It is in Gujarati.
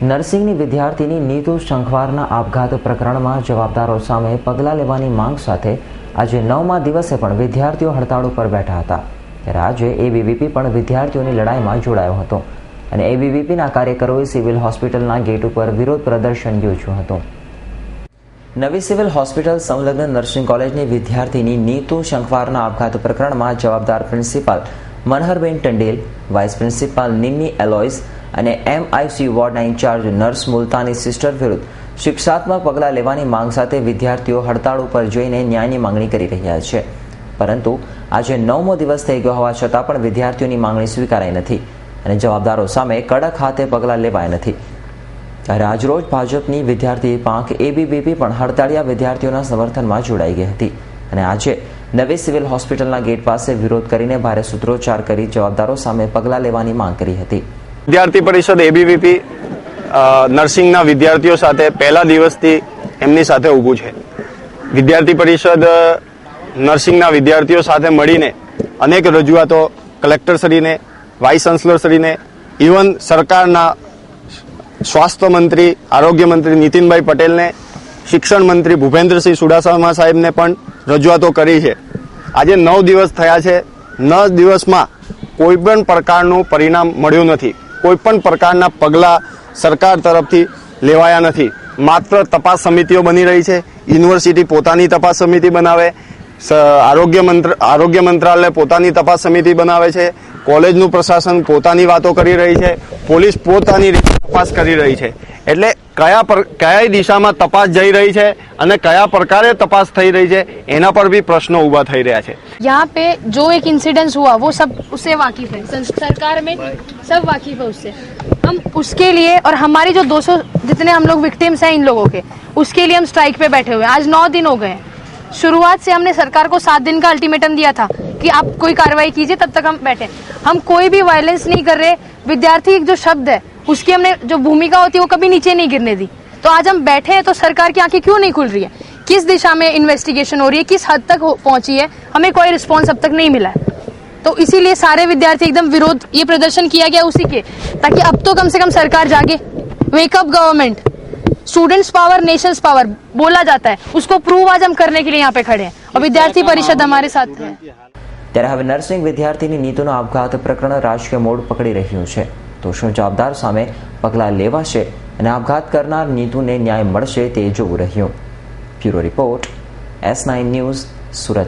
નર્સિંગની વિદ્યાર્થીની નીતુ શંખવારના આપઘાત પ્રકરણમાં જવાબદારો સામે પગલાં લેવાની માંગ સાથે આજે નવમા દિવસે પણ વિદ્યાર્થીઓ હડતાળ ઉપર બેઠા હતા. ત્યારે આજે એબીવીપી પણ વિદ્યાર્થીઓની લડાઈમાં જોડાયો હતો અને એબીવીપીના કાર્યકરોએ સિવિલ હોસ્પિટલના ગેટ ઉપર વિરોધ પ્રદર્શન યોજ્યું હતું. નવી સિવિલ હોસ્પિટલ સંલગ્ન નર્સિંગ કોલેજની વિદ્યાર્થીની નીતુ શંખવારના આપઘાત પ્રકરણમાં જવાબદાર principal Manharben Tandel, vice principal Nimmi Alois અને એમઆઈસી વોર્ડના ઇન્ચાર્જ નર્સ મુલતાની સિસ્ટર વિરુદ્ધ શિક્ષાત્મક પગલાં લેવાની માંગ સાથે વિદ્યાર્થીઓ હડતાળ ઉપર જઈને ન્યાયની માંગણી કરી રહ્યા છે. પરંતુ આજે નવમો દિવસ થઈ ગયો હોવા છતાં પણ વિદ્યાર્થીઓની માંગણી સ્વીકારાઈ નથી અને જવાબદારો સામે કડક હાથે પગલાં લેવાયા નથી. ત્યારે આજરોજ ભાજપની વિદ્યાર્થી પાંખ એબીવીપી પણ હડતાળિયા વિદ્યાર્થીઓના સમર્થનમાં જોડાઈ ગઈ હતી અને આજે નવી સિવિલ હોસ્પિટલના ગેટ પાસે વિરોધ કરીને ભારે સૂત્રોચ્ચાર કરી જવાબદારો સામે પગલાં લેવાની માંગ કરી હતી. વિદ્યાર્થી પરિષદ એબીવીપી નર્સિંગના વિદ્યાર્થીઓ સાથે પહેલા દિવસથી એમની સાથે ઊભું છે. વિદ્યાર્થી પરિષદ નર્સિંગના વિદ્યાર્થીઓ સાથે મળીને અનેક રજૂઆતો કલેક્ટરશ્રીને, વાઇસ ચાન્સલરશ્રીને, ઇવન સરકારના સ્વાસ્થ્ય મંત્રી, આરોગ્ય મંત્રી નીતિનભાઈ પટેલને, શિક્ષણ મંત્રી ભૂપેન્દ્રસિંહ ચુડાસમા સાહેબને પણ રજૂઆતો કરી છે. આજે નવ દિવસ થયા છે. નવ દિવસમાં કોઈ પણ પ્રકારનું પરિણામ મળ્યું નથી. કોઈ પણ પ્રકારના પગલાં સરકાર તરફથી લેવાયા નથી. માત્ર તપાસ સમિતિઓ બની રહી છે. યુનિવર્સિટી પોતાની તપાસ સમિતિ બનાવે. આરોગ્ય મંત્ર, આરોગ્ય મંત્રાલય પોતાની તપાસ સમિતિ બનાવે છે. કોલેજનું પ્રશાસન પોતાની વાતો કરી રહી છે. પોલીસ પોતાની રીતે તપાસ કરી રહી છે. એટલે કયા પર કયા દિશામાં તપાસ જઈ રહી છે અને કયા પ્રકારે તપાસ થઈ રહી છે એના પર બી પ્રશ્નો ઊભા થઈ રહ્યા છે यहाँ पे जो एक इंसिडेंस हुआ वो सब उससे वाकिफ है सं- सरकार में सब वाकिफ है उससे हम उसके लिए और हमारी जो 200 जितने हम लोग विक्टिम्स हैं इन लोगों के उसके लिए हम स्ट्राइक पे बैठे हुए हैं आज नौ दिन हो गए हैं शुरुआत से हमने सरकार को सात दिन का अल्टीमेटम दिया था कि आप कोई कार्रवाई कीजिए तब तक हम बैठे हम कोई भी वायलेंस नहीं कर रहे विद्यार्थी एक जो शब्द है उसकी हमने जो भूमिका होती है वो कभी नीचे नहीं गिरने दी तो आज हम बैठे हैं तो सरकार की आंखें क्यों नहीं खुल रही है किस दिशा में इन्वेस्टिगेशन हो रही है किस हद तक हो- पहुंची है हमें कोई रिस्पॉन्स अब तक नहीं मिला है तो इसीलिए सारे विद्यार्थी एकदम विरोध ये प्रदर्शन किया गया उसी के ताकि अब तो कम से कम सरकार जागे wake up government students power nations power बोला जाता है उसको प्रूव आज हम करने के लिए यहाँ पे खड़े हैं और विद्यार्थी परिषद हमारे साथ है ત્યારે હવે નર્સિંગ વિદ્યાર્થીની નીતુનો આપઘાત પ્રકરણ રાજકીય મોડ પકડી રહ્યું છે તો શું જવાબદાર સામે પગલાં લેવાશે અને આપઘાત કરનાર નીતુને ન્યાય મળશે તે જોવું રહ્યું. Bureau report, S nine news, Surat.